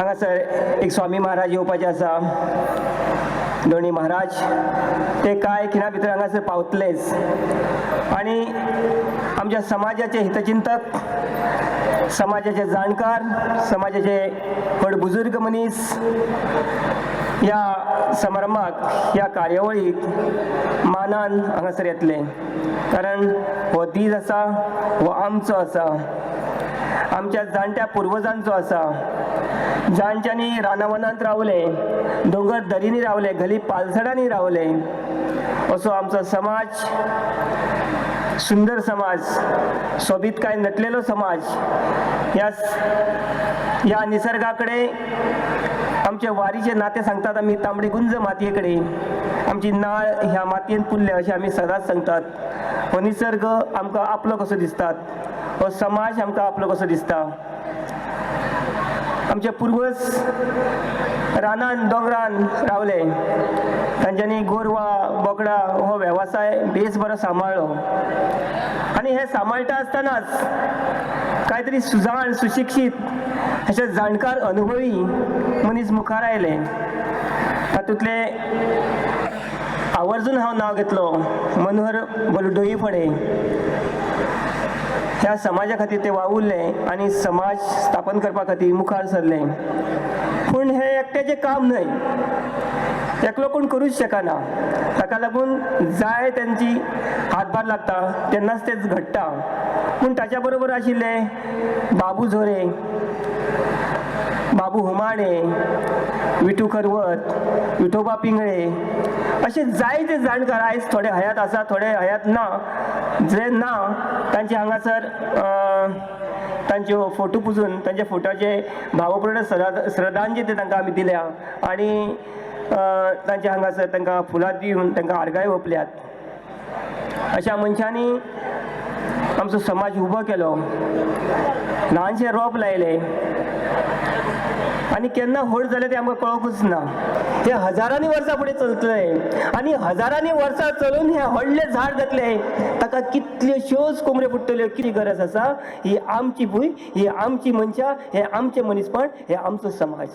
हांगासर एक स्वामी महाराज येवपाचे आसा दोनी महाराज ते कांय खिणा भितर हांगासर पावतलेच. आनी आमच्या समाजाचे हितचिंतक समाजाचे जाणकार समाजाचे व्हड बुजुर्ग मनीस ह्या समारंभाक ह्या कार्यावळीक मानान हांगासर येतले. कारण हो दीस आसा हो आमचो आसा आमच्या जाणट्या पुर्वजांचो आसा जांच्यानी रानावनांत रावले दोंगर दरींनी रावले गली पालसडांनी रावले. असो आमचो समाज सुंदर समाज सोबीतकाय नटलेलो समाज ह्या या निसर्गाकडे आमचे वारीचे नाते सांगतात आमी तांबडी गुंज मातये कडेन आमची नाळ ह्या मातयेन पुरल्या अशें आमी सदांच सांगतात. हो निसर्ग आमकां आपलो कसो दिसतात? हो समाज आमकां आपलो कसो दिसता? आमचे पुर्वज रानान दोंगरान रावले. तांच्यांनी गोरवां बोकडा हो वेवसाय बेस बरो सांबाळलो आनी हे सांबाळटा आसतनाच कांय तरी सुजाण सुशिक्षीत अशे जाणकार अनुभवी मनीस मुखार आयले. तातूंतले आवर्जून हांव नांव घेतलो. मनोहर बलुडोई फडे. ह्या समाजा खातीर ते वावुरले आनी समाज स्थापन करपा खातीर मुखार सरले. पूण हे एकट्याचें काम न्हय एकलो कोण करूच शकना. ताका लागून जाय त्यांची हातभार लागता तेन्नाच तेच घडटा. पूण ताच्या बरोबर आशिल्ले बाबू झोरे बाबू हुमाणे विठू करवत विठोबा पिंगळे असे जायते जाणकार आयज थोडे हयात आसा थोडे हयात ना जे ना तांचे हांगासर तांच्यो फोटो पुजून तांच्या फोटोचे भावपूर्ण श्रद्धा श्रद्धांजली ते तांकां आमी दिल्या. आनी तांचे हांगासर तांकां फुलां दिवन तांकां आर्गाय ओंपल्यात. अशा मनशांनी आमचो समाज उबो केलो. ल्हानशें रोप लायलें. आनी केन्ना व्हड जालें तें आमकां कळोंकूच ना. ते हजारांनी वर्सां फुडें चलतले आनी हजारांनी वर्सां चलून हें व्हडलें झाड जातलें ताका कितल्योश्योच कोंबऱ्यो फुट्टल्यो कितें गरज आसा ही आमची भूंय ही आमची मनशां हें आमचें मनीसपण हें आमचो समाज.